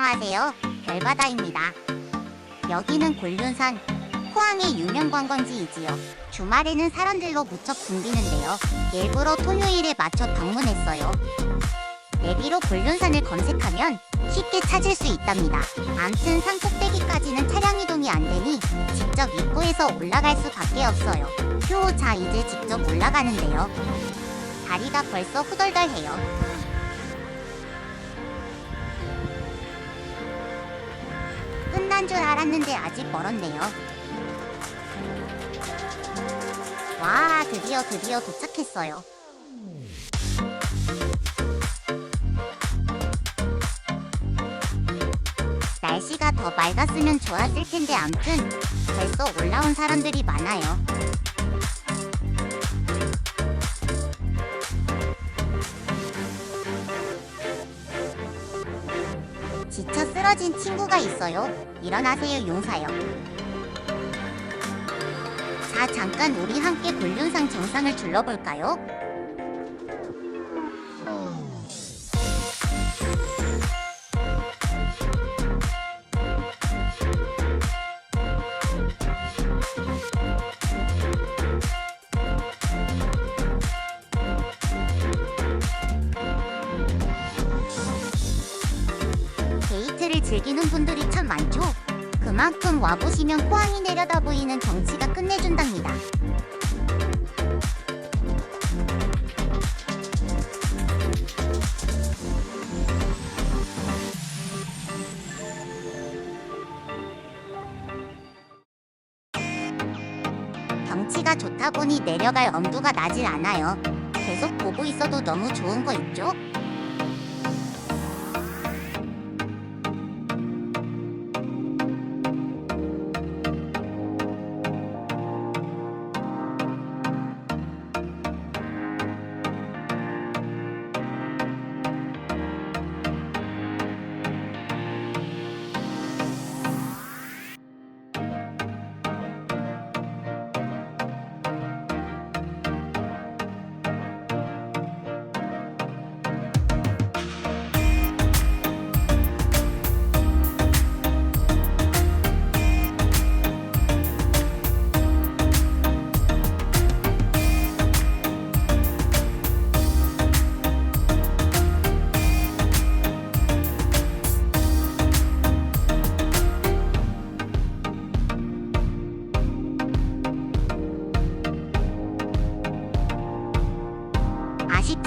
안녕하세요. 별바다입니다. 여기는 곤륜산, 포항의 유명 관광지이지요. 주말에는 사람들로 무척 붐비는데요. 일부러 토요일에 맞춰 방문했어요. 내비로 곤륜산을 검색하면 쉽게 찾을 수 있답니다. 암튼 산 꼭대기까지는 차량 이동이 안 되니 직접 입구에서 올라갈 수밖에 없어요. 휴, 자 이제 직접 올라가는데요. 다리가 벌써 후덜덜해요. 끝난 줄 알았는데 아직 멀었네요. 와, 드디어 드디어 도착했어요. 날씨가 더 맑았으면 좋았을 텐데 암튼 벌써 올라온 사람들이 많아요. 쓰러진 친구가 있어요. 일어나세요, 용사요. 자, 잠깐 우리 함께 곤륜상 정상을 둘러볼까요? 즐기는 분들이 참 많죠. 그만큼 와보시면 포항이 내려다 보이는 경치가 끝내준답니다. 경치가 좋다 보니 내려갈 엄두가 나질 않아요. 계속 보고 있어도 너무 좋은 거 있죠?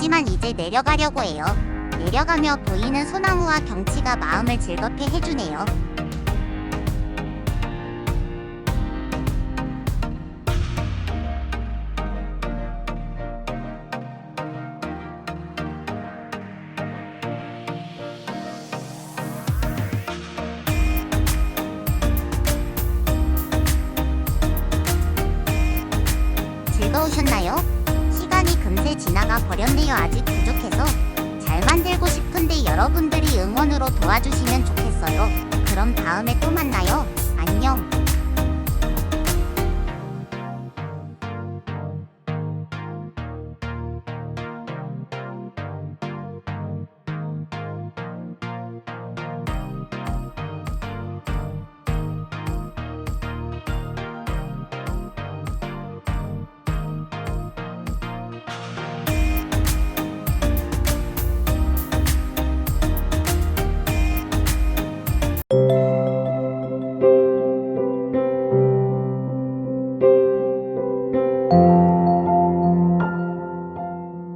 아쉽지만 이제 내려가려고 해요. 내려가며 보이는 소나무와 경치가 마음을 즐겁게 해주네요. 즐거우셨나요? 시간이 금세 지나가 버렸네요. 아직 부족해서 잘 만들고 싶은데 여러분들이 응원으로 도와주시면 좋겠어요. 그럼 다음에 또 만나요. 안녕.